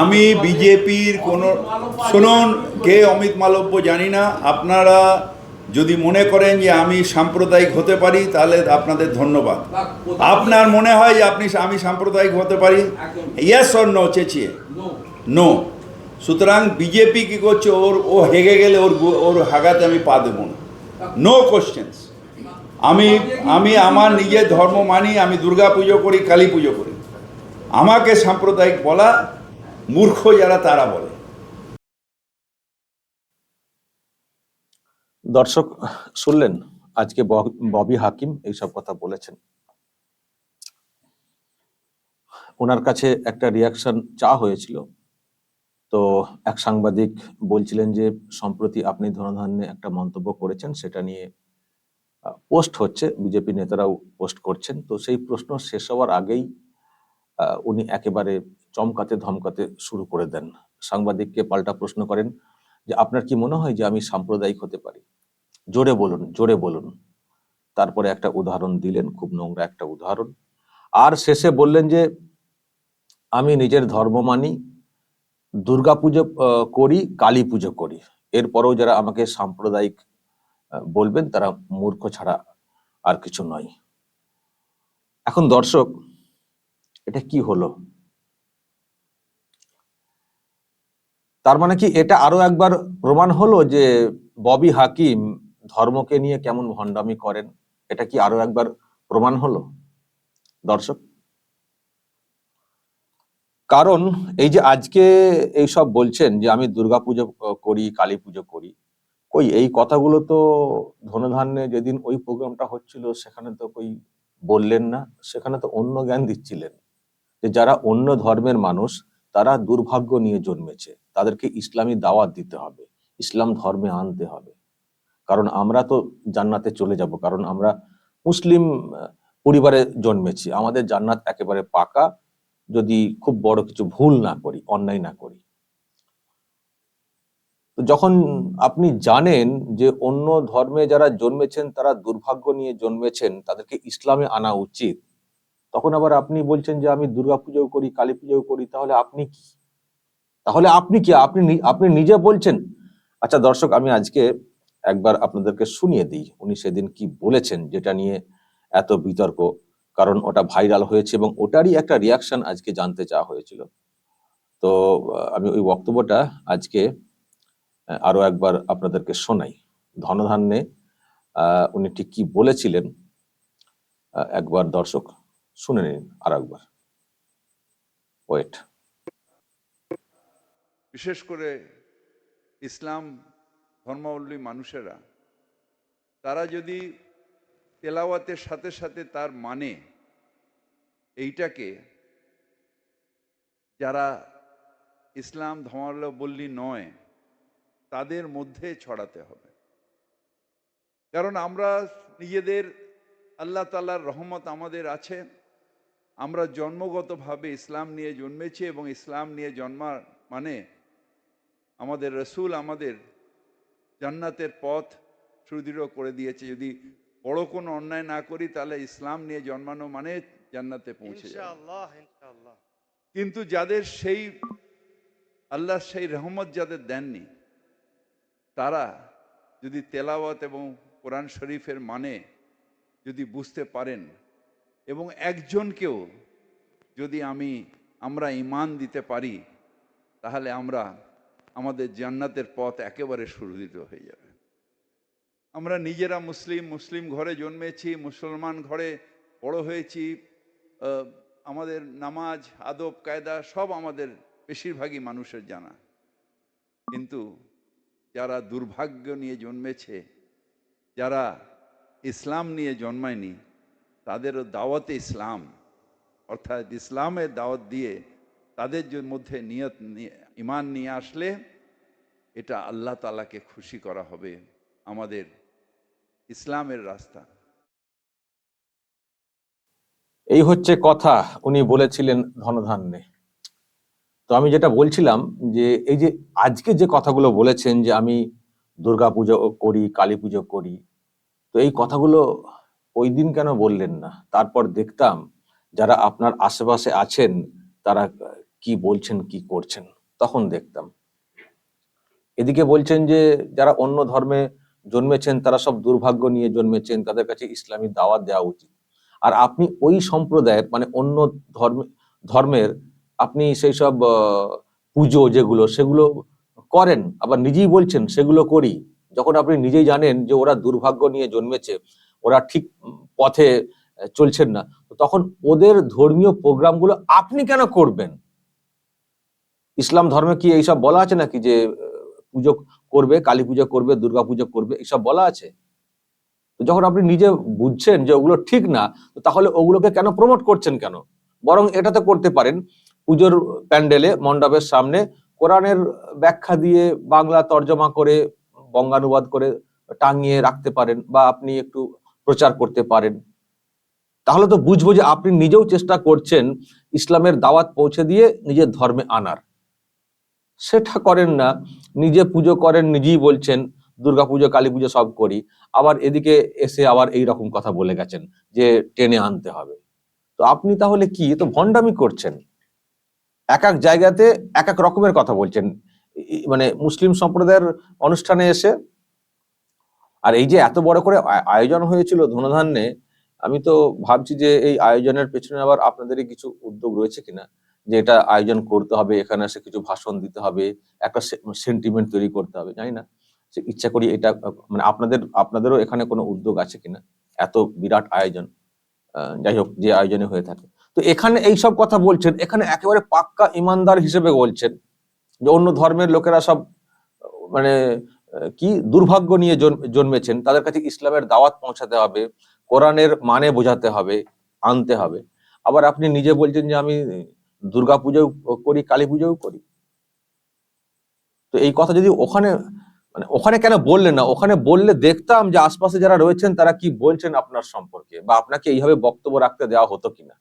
আমি বিজেপির কোনো শুনুন কে অমিত মালব্য জানি না। আপনারা যদি মনে করেন যে আমি সাম্প্রদায়িক হতে পারি তাহলে আপনাদের ধন্যবাদ। আপনার মনে হয় যে আপনি আমি সাম্প্রদায়িক হতে পারি? ইয়াস অর নো চেঁচিয়ে? নো সুতরাং বিজেপি কি করছে? ওর ও হেগে গেলে ওর ওর হাগাতে আমি পা দেবো না। নো কোশ্চেন্স আমি আমি আমার নিজের ধর্ম মানি, আমি দুর্গা পুজো করি, কালী পুজো করি। আমাকে সাম্প্রদায়িক বলা মূর্খ যারা তারা বলে। দর্শক, শুনলেন? আজকে ববি হাকিম এইসব কথা বলেছেন। ওনার কাছে একটা রিয়াকশন চা হয়েছিল। তো এক সাংবাদিক বলছিলেন যে, সম্প্রতি আপনি ধনধান্যে একটা মন্তব্য করেছেন, সেটা নিয়ে পোস্ট হচ্ছে, বিজেপি নেতারাও পোস্ট করছেন। তো সেই প্রশ্ন শেষ হওয়ার আগেই উনি একেবারে চমকাতে ধমকাতে শুরু করে দেন। সাংবাদিককে পাল্টা প্রশ্ন করেন যে, আপনার কি মনে হয় যে আমি সাম্প্রদায়িক হতে পারি? জোরে বলুন জোরে বলুন। তারপরে একটা উদাহরণ দিলেন, খুব নোংরা একটা উদাহরণ। আর শেষে বললেন যে, আমি নিজের ধর্ম মানি দুর্গা পুজো করি কালী পুজো করি। এরপরেও যারা আমাকে সাম্প্রদায়িক বলবেন, তারা মূর্খ ছাড়া আর কিছু নয়। এখন দর্শক, এটা কি হলো? তার মানে কি এটা আরও একবার প্রমাণ হলো যে ববি হাকিম ধর্মকে নিয়ে কেমন ভণ্ডামি করেন? এটা কি আরও একবার প্রমাণ হলো? দর্শক, কারণ এই যে আজকে এইসব বলছেন যে আমি দুর্গাপুজো করি কালী পুজো করি কই, এই কথাগুলো তো ধনধান্যে যেদিন ওই প্রোগ্রামটা হচ্ছিল, সেখানে তো কই বললেন না, সেখানে তো অন্য জ্ঞান দিচ্ছিলেন যে যারা অন্য ধর্মের মানুষ, তারা দুর্ভাগ্য নিয়ে জন্মেছে। তাদেরকে ইসলামী দাওয়াত দিতে হবে, ইসলাম ধর্মে আনতে হবে। কারণ আমরা তো জান্নাতে চলে যাব, কারণ আমরা মুসলিম পরিবারে জন্মেছি। আমাদের জান্নাত একেবারে পাকা, যদি খুব বড় কিছু ভুল না করি, অন্যায় না করি। যখন আপনি জানেন যে অন্য ধর্মে যারা জন্মেছেন, তারা দুর্ভাগ্য নিয়ে জন্মেছেন, তাদেরকে ইসলামে আনা উচিত। তখন আবার আপনি বলছেন যে আমি দুর্গাপুজো করি কালী পুজো করি, তাহলে আপনি কি? তাহলে আপনি কি? আপনি আপনি নিজে বলছেন। আচ্ছা দর্শক, আমি আজকে একবার আপনাদেরকে শুনিয়ে দিই। উনি সেদিন কি বলেছেন যেটা নিয়ে এত বিতর্ক, কারণ ওটা ভাইরাল হয়েছে এবং ওটারই একটা রিয়াকশন আজকে জানতে চাওয়া হয়েছিল। তো আমি ওই বক্তব্যটা আজকে আহ, আরও একবার আপনাদেরকে শোনাই। ধনধান্যে উনি ঠিক কি বলেছিলেন একবার দর্শক শুনে নিন আর একবার। ওয়েট বিশেষ করে ইসলাম ধর্মাবলম্বী মানুষেরা তারা যদি তেলাওয়াতের সাথে সাথে তার মানে এইটাকে যারা ইসলাম ধর্মাবলম্বী নয় তাদের মধ্যে ছড়াতে হবে। কারণ আমরা নিজেদের আল্লাহ তালার রহমত আমাদের আছে। আমরা জন্মগতভাবে ইসলাম নিয়ে জন্মেছি এবং ইসলাম নিয়ে জন্মার মানে আমাদের রসুল আমাদের জান্নাতের পথ সুদৃঢ় করে দিয়েছে। যদি বড় কোনো অন্যায় না করি তাহলে ইসলাম নিয়ে জন্মানো মানে জান্নাতে পৌঁছে কিন্তু যাদের সেই আল্লাহ সেই রহমত যাদের দেননি তারা যদি তেলাওয়াত এবং কোরআন শরীফের মানে যদি বুঝতে পারেন এবং একজনকেও যদি আমি, আমরা ইমান দিতে পারি, তাহলে আমরা আমাদের জান্নাতের পথ একেবারে সুরক্ষিত হয়ে যাবে। আমরা নিজেরা মুসলিম মুসলিম ঘরে জন্মেছি, মুসলমান ঘরে বড় হয়েছি আমাদের নামাজ, আদব, কায়দা সব আমাদের বেশিরভাগই মানুষের জানা। কিন্তু যারা দুর্ভাগ্য নিয়ে জন্মেছে, যারা ইসলাম নিয়ে জন্মায়নি, তাদেরও দাওয়াতে ইসলাম। অর্থাৎ ইসলামের দাওয়াত দিয়ে তাদের মধ্যে নিয়ত নিয়ে- ইমান নিয়ে আসলে এটা আল্লাহ তালাকে খুশি করা হবে আমাদের ইসলামের রাস্তা। এই হচ্ছে কথা, উনি বলেছিলেন ধনধান্যে। তো আমি যেটা বলছিলাম যে এই যে আজকে যে কথাগুলো বলেছেন যে আমি দুর্গা পুজো করি, কালী পুজো করি, তো এই কথাগুলো ওই দিন কেন বললেন না? তারপর দেখতাম যারা আপনার আশেপাশে আছেন, তারা কি বলছেন, কি করছেন, তখন দেখতাম। এদিকে বলছেন যে যারা অন্য ধর্মে জন্মেছেন, তারা সব দুর্ভাগ্য নিয়ে জন্মেছেন, তাদের কাছে ইসলামী দাওয়াত দেওয়া উচিত। আর আপনি ওই সম্প্রদায়ের মানে অন্য ধর্ম, ধর্মের আপনি সেই সব পুজো যেগুলো, সেগুলো করেন, আবার নিজেই বলছেন, সেগুলো করি। যখন আপনি নিজেই জানেন যে ওরা দুর্ভাগ্য নিয়ে জন্মেছে, ওরা ঠিক পথে চলছেন না তখন ওদের ধর্মীয় প্রোগ্রামগুলো আপনি কেন করবেন? ইসলাম ধর্মে কি এইসব বলা আছে নাকি যে, পুজো করবে, কালী পুজো করবে, দুর্গা পুজো করবে এইসব বলা আছে? তো যখন আপনি নিজে বুঝছেন যে ওগুলো ঠিক না তাহলে ওগুলোকে কেন প্রমোট করছেন কেন? বরং এটা তো করতে পারেন পুজোর প্যান্ডেলে মণ্ডপের সামনে কোরআনের ব্যাখ্যা দিয়ে বাংলা তর্জমা করে বঙ্গানুবাদ করে টাঙিয়ে রাখতে পারেন বা আপনি একটু প্রচার করতে পারেন। তাহলে তো বুঝব যে আপনি নিজেও চেষ্টা করছেন ইসলামের দাওয়াত পৌঁছে দিয়ে নিজের ধর্মে আনার। সেটা করেন না, নিজে পুজো করেন, নিজেই বলছেন, দুর্গা পুজো, কালী পুজো সব করি। আবার এদিকে এসে আবার এই রকম কথা বলে গেছেন যে টেনে আনতে হবে। তো আপনি তাহলে কি? তো ভণ্ডামি করছেন। এক এক জায়গাতে এক এক রকমের কথা বলছেন। মানে মুসলিম সম্প্রদায়ের অনুষ্ঠানে এসে, আর এই যে এত বড় করে আয়োজন হয়েছিল ধনধান্যে, আমি তো ভাবছি যে এই আয়োজনের পেছনে আবার আপনাদেরই কিছু উদ্যোগ রয়েছে কিনা? যে এটা আয়োজন করতে হবে, এখানে এসে কিছু ভাষণ দিতে হবে, একটা সেন্টিমেন্ট তৈরি করতে হবে, জানি না। যে ইচ্ছা করি এটা মানে আপনাদের, আপনাদেরও এখানে কোনো উদ্যোগ আছে কিনা? এত বিরাট আয়োজন যাই হোক, যে আয়োজনে হয়ে থাকে। তো এখানে এই সব কথা বলছেন, এখানে একেবারে পাক্কা ইমানদার হিসেবে বলছেন যে অন্য ধর্মের লোকেরা সব মানে কি দুর্ভাগ্য নিয়ে জন্মেছেন, তাদের কাছে ইসলামের দাওয়াত পৌঁছাতে হবে, কোরআনের মানে বোঝাতে হবে, আনতে হবে। আবার আপনি নিজে বলছেন যে আমি দুর্গা পুজো করি, কালী পুজোও করি। তো এই কথা যদি ওখানে মানে ওখানে কেন বললেন না? ওখানে বললে দেখতাম যে আশপাশে যারা রয়েছেন তারা কি বলছেন আপনার সম্পর্কে বা আপনাকে এইভাবে বক্তব্য রাখতে দেওয়া হতো কিনা?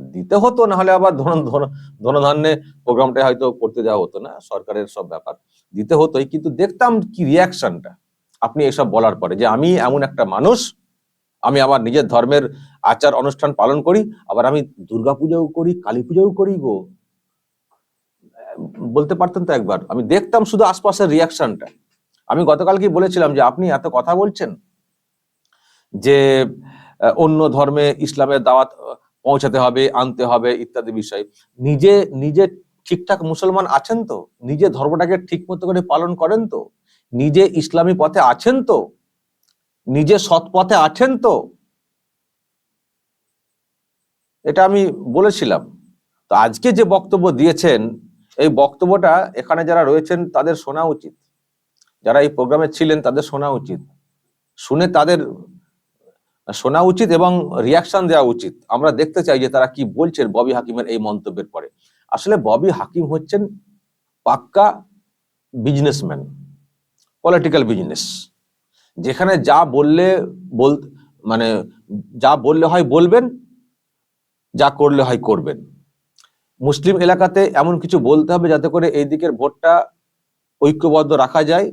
দিতে হতো, না হলে আবার ধন, ধন- ধনধান্যে প্রোগ্রামটা হয়তো করতে দেওয়া হতো না, সরকারের সব ব্যাপার দিতে হতোই। কিন্তু দেখতাম কি রিয়াকশনটা আপনি এসব বলার পরে যে আমি এমন একটা মানুষ, আমি আমার নিজের ধর্মের আচার অনুষ্ঠান পালন করি, আবার আমি দুর্গা পূজাও করি কালী পূজাও করি গো। বলতে পারতেন তো একবার। আমি দেখতাম শুধু আশপাশের রিয়াকশনটা আমি গতকালকে বলেছিলাম যে আপনি এত কথা বলছেন যে অন্য ধর্মে ইসলামের দাওয়াত পৌঁছাতে হবে, আনতে হবে ইত্যাদি বিষয়। নিজে নিজে ঠিকঠাক মুসলমান আছেন তো? নিজে ধর্মটাকে ঠিক মতো করে পালন করেন তো? নিজে ইসলামী পথে আছেন তো? নিজে সৎ পথে আছেন তো? এটা আমি বলেছিলাম। তো আজকে যে বক্তব্য দিয়েছেন, এই বক্তব্যটা এখানে যারা রয়েছেন, তাদের শোনা উচিত। যারা এই প্রোগ্রামে ছিলেন, তাদের শোনা উচিত। শুনে তাদের শোনা উচিত এবং রিয়াকশন দেওয়া উচিত। আমরা দেখতে চাই যে তারা কি বলছেন ববি হাকিমের এই মন্তব্যের পরে। আসলে ববি হাকিম হচ্ছেন পাক্কা বিজনেসম্যান পলিটিক্যাল বিজনেস যেখানে যা বললে বল মানে যা বললে হয় বলবেন, যা করলে হয় করবেন। মুসলিম এলাকাতে এমন কিছু বলতে হবে যাতে করে এই দিকের ভোটটা ঐক্যবদ্ধ রাখা যায়।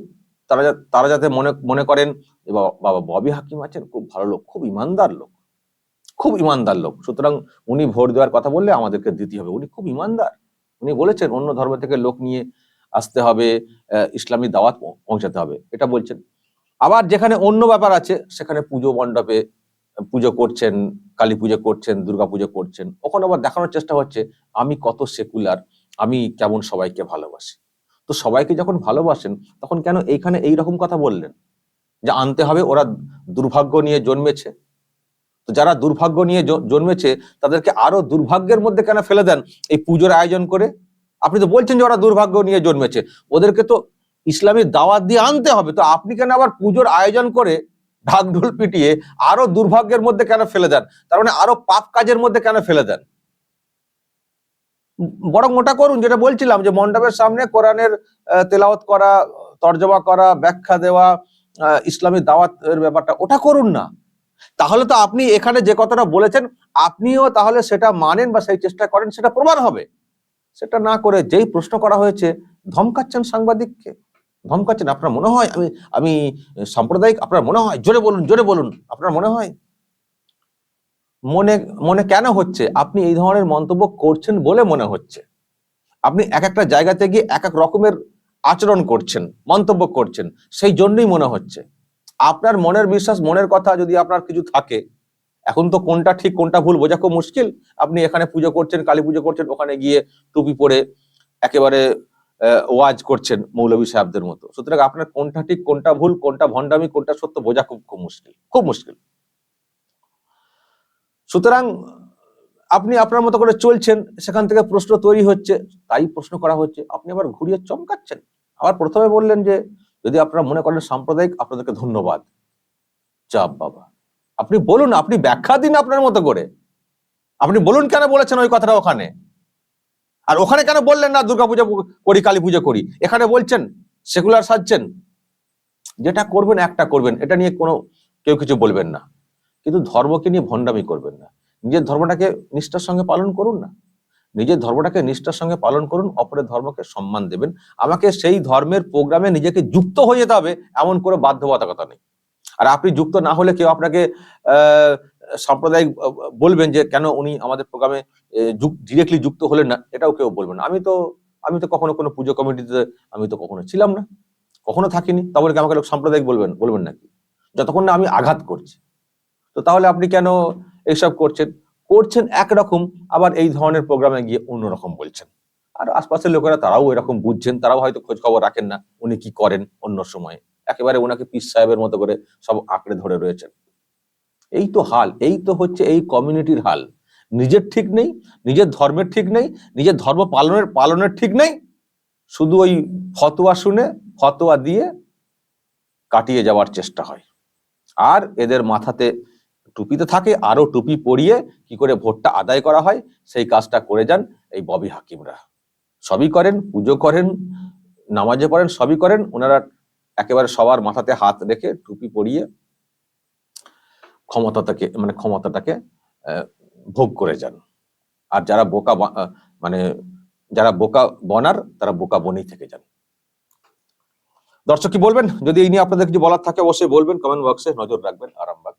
তারা তারা যাতে মনে মনে করেন বাবা, ববি হাকিম আছেন, খুব ভালো লোক, খুব ইমানদার লোক, খুব ইমানদার লোক। সুতরাং উনি ভোট দেওয়ার কথা বললে আমাদেরকে দিতে হবে। উনি খুব ইমানদার। উনি বলেছেন, অন্য ধর্ম থেকে লোক নিয়ে আসতে হবে ইসলামী দাওয়াত পৌঁছাতে হবে। এটা বলছেন। আবার যেখানে অন্য ব্যাপার আছে, সেখানে পুজো মণ্ডপে পুজো করছেন, কালী পুজো করছেন, দুর্গা পুজো করছেন। ওখানে আবার দেখানোর চেষ্টা হচ্ছে, আমি কত সেকুলার, আমি কেমন সবাইকে ভালোবাসি। তো সবাইকে যখন ভালোবাসেন, তখন কেন এইখানে এই রকম কথা বললেন? যে আনতে হবে, ওরা দুর্ভাগ্য নিয়ে জন্মেছে। তো যারা দুর্ভাগ্য নিয়ে জন্মেছে, তাদেরকে আরও দুর্ভাগ্যের মধ্যে কেন ফেলে দেন এই পুজোর আয়োজন করে? আপনি তো বলছেন যে ওরা দুর্ভাগ্য নিয়ে জন্মেছে। ওদেরকে তো ইসলামী দাওয়াত দিয়ে আনতে হবে। তো আপনি কেন আবার পুজোর আয়োজন করে ঢাকঢোল পিটিয়ে আরও দুর্ভাগ্যের মধ্যে কেন ফেলে দেন? তার মানে আরও পাপ কাজের মধ্যে কেন ফেলে দেন? বরং ওটা করুন, যেটা বলছিলাম যে মণ্ডপের সামনে কোরআনের তেলাওয়াত করা, তর্জমা করা, ব্যাখ্যা দেওয়া ইসলামী দাওয়াতের ব্যাপারটা, ওটা করুন না। তাহলে তো আপনি এখানে যে কথাটা বলেছেন, আপনিও তাহলে সেটা মানেন বা সেই চেষ্টা করেন, সেটা প্রমাণ হবে। সেটা না করে যেই প্রশ্ন করা হয়েছে, ধমকাচ্ছেন সাংবাদিককে। ধমকাচ্ছেন, আপনার মনে হয়? আমি আমি সাম্প্রদায়িক, আপনার মনে হয়? জোরে বলুন জোরে বলুন, আপনার মনে হয়? মনে মনে কেন হচ্ছে? আপনি এই ধরনের মন্তব্য করছেন বলে মনে হচ্ছে। আপনি এক একটা জায়গাতে গিয়ে এক এক রকমের আচরণ করছেন, মন্তব্য করছেন, সেই জন্যই মনে হচ্ছে। আপনার মনের বিশ্বাস, মনের কথা যদি আপনার কিছু থাকে, এখন তো কোনটা ঠিক, কোনটা ভুল বোঝা খুব মুশকিল। আপনি এখানে পুজো করছেন, কালী পুজো করছেন, ওখানে গিয়ে টুপি পরে একেবারে ওয়াজ করছেন মৌলভী সাহেবদের মতো। সুতরাং আপনার কোনটা ঠিক, কোনটা ভুল, কোনটা ভণ্ডামি, কোনটা সত্য বোঝা খুব খুব মুশকিল খুব মুশকিল। সুতরাং আপনি আপনার মতো করে চলছেন, সেখান থেকে প্রশ্ন তৈরি হচ্ছে, তাই প্রশ্ন করা হচ্ছে। আপনি আবার ঘুরিয়ে চমকাচ্ছেন। আবার প্রথমে বললেন যে, যদি আপনারা মনে করেন সাম্প্রদায়িক, আপনাদেরকে ধন্যবাদ। চাপ বাবা। আপনি বলুন, আপনি ব্যাখ্যা দিন আপনার মতো করে। আপনি বলুন কেন বলেছেন ওই কথাটা ওখানে? আর ওখানে কেন বললেন না, দুর্গাপূজা করি, কালী পুজো করি? এখানে বলছেন, সেকুলার সাজছেন। যেটা করবেন, একটা করবেন। এটা নিয়ে কোনো, কেউ কিছু বলবেন না। কিন্তু ধর্মকে নিয়ে ভণ্ডামি করবেন না। নিজের ধর্মটাকে নিষ্ঠার সঙ্গে পালন করুন না। নিজের ধর্মটাকে নিষ্ঠার সঙ্গে পালন করুন, অপরের ধর্মকে সম্মান দেবেন। আমাকে সেই ধর্মের প্রোগ্রামে নিজেকে যুক্ত হয়ে যেতে হবে, এমন করে বাধ্যবাধকতা নেই। আর আপনি যুক্ত না হলে কেউ আপনাকে সাম্প্রদায়িক বলবেন যে কেন উনি আমাদের প্রোগ্রামে ডিরেক্টলি যুক্ত হলেন না, এটাও কেউ বলবেন আমি তো আমি তো কখনো কোনো পুজো কমিটিতে, আমি তো কখনো ছিলাম না। কখনো থাকিনি। তাহলে কি আমাকে লোক সাম্প্রদায়িক বলবেন বলবেন নাকি? যতক্ষণ না আমি আঘাত করছি। তো তাহলে আপনি কেন এইসব করছেন? করছেন একরকম, আবার এই ধরনের প্রোগ্রামে গিয়ে অন্যরকম বলছেন। আর আশপাশের লোকেরা তারাও এরকম বুঝছেন, তারাও হয়তো খোঁজ খবর রাখেন না উনি কি করেন অন্য সময়। একেবারে ওনাকে পিস সাহেবের মতো করে সব আঁকড়ে ধরে রয়েছেন। এই তো হাল, এই তো হচ্ছে এই কমিউনিটির হাল। নিজের ঠিক নেই, নিজের ধর্মের ঠিক নেই, নিজের ধর্ম পালনের পালনের ঠিক নেই। শুধু ওই ফতোয়া শুনে, ফতোয়া দিয়ে কাটিয়ে যাওয়ার চেষ্টা হয়। আর এদের মাথাতে টুপিতে থাকে আরও টুপি পরিয়ে কি করে ভোটটা আদায় করা হয়, সেই কাজটা করে যান এই ববি হাকিমরা। সবই করেন, পুজো করেন, নামাজে পড়েন, সবই করেন, ওনারা একেবারে সবার মাথাতে হাত রেখে টুপি পরিয়ে ক্ষমতাটাকে মানে ক্ষমতাটাকে ভোগ করে যান। আর যারা বোকা মানে যারা বোকা বনার, তারা বোকা বনেই থেকে যান। দর্শক কি বলবেন? যদি এই নিয়ে আপনাদের কিছু বলার থাকে, অবশ্যই বলবেন কমেন্ট বক্সে নজর রাখবেন, আরামবাগ